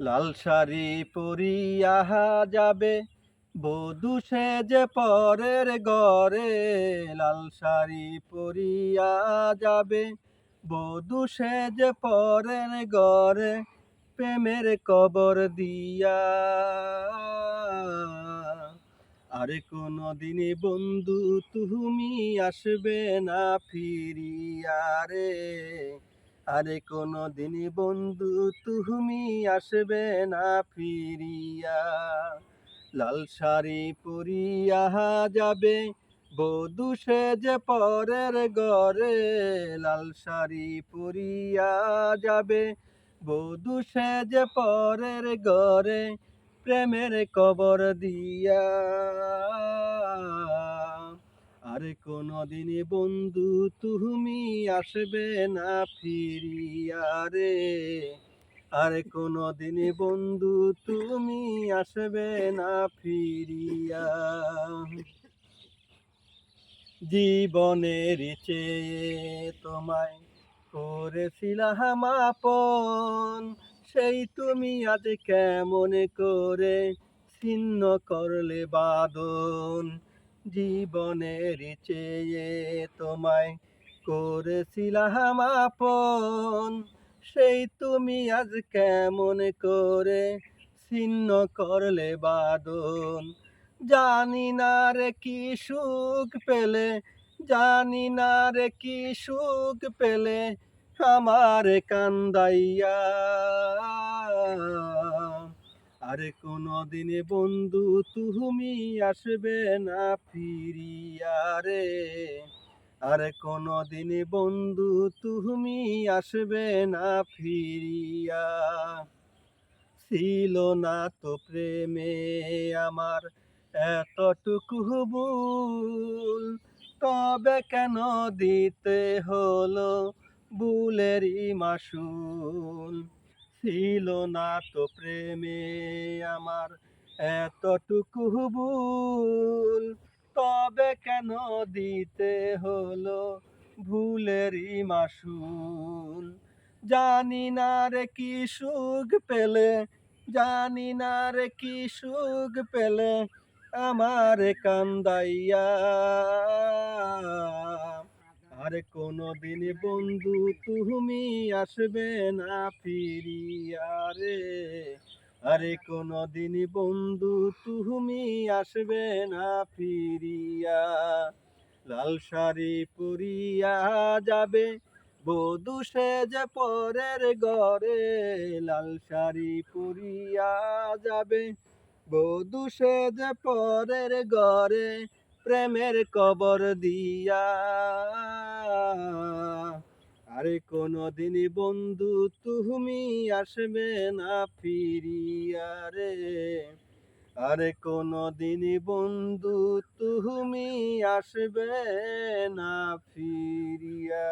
লাল শাড়ি পরিয়া যাবে, বধূ যে পরের গরে লাল শাড়ি পরিয়া যাবে, বধূ যে পরের গরে প্রেমের কবর দিয়া। আরে কোনো দিনে বন্ধু তুমি আসবে না ফিরিয়া রে। আরে কোনো দিন বন্ধু তুমি আসবে না ফিরিয়া। লাল শাড়ি পরিয়া যাবে, বধূ যে পরের গরে লাল শাড়ি পরিয়া যাবে, বধূ যে পরের গরে প্রেমের কবর দিয়া। আরে কোনদিন বন্ধু তুমি আসবে না ফিরিয়া রে। আরে কোনদিন বন্ধু তুমি আসবে না ফিরিয়া। জীবনের চেয়ে তোমায় করেছিলাম আপন, সেই তুমি আজ কেমন করে ছিন্ন করলে বাদন জীবনের চেয়ে তোমায় করেছিলাম আপন। সেই তুমি আজ কেমন করে ছিন্ন করলে বাদন। জানি না রে কি সুখ পেলে, জানি না রে কি সুখ পেলে আমার কান্দাইয়া। আরে কোনো দিনে বন্ধু তুমি আসবে না ফিরিয়া রে। আরে কোনো দিনে বন্ধু তুমি আসবে না ফিরিয়া। ছিল না তো প্রেমে আমার এতটুকু ভুল, তবে কেন দিতে হলো বুলেরই মাসুল? ছিল না তো প্রেমে আমার এতটুকু ভুল। তবে কেন দিতে হলো ভুলেরই মাসুল? জানি না রে কি সুখ পেলে, জানি না রে কি সুখ পেলে, আমার কান্দাইয়া আরে কোনো দিন বন্ধু তুমি আসবে না ফিরিয়া রে। আরে কোনো দিন বন্ধু তুমি আসবে না ফিরিয়া। লাল শাড়ি পরিয়া যাবে, বধূ যে পরের ঘরে। লাল শাড়ি পরিয়া যাবে, বধূ যে পরের ঘরে। প্রেমের কবর দিয়া। আরে কোনো দিন বন্ধু, তুমি আসবে না ফিরিয়া রে। আরে কোনো দিন বন্ধু, তুমি আসবে না ফিরিয়া।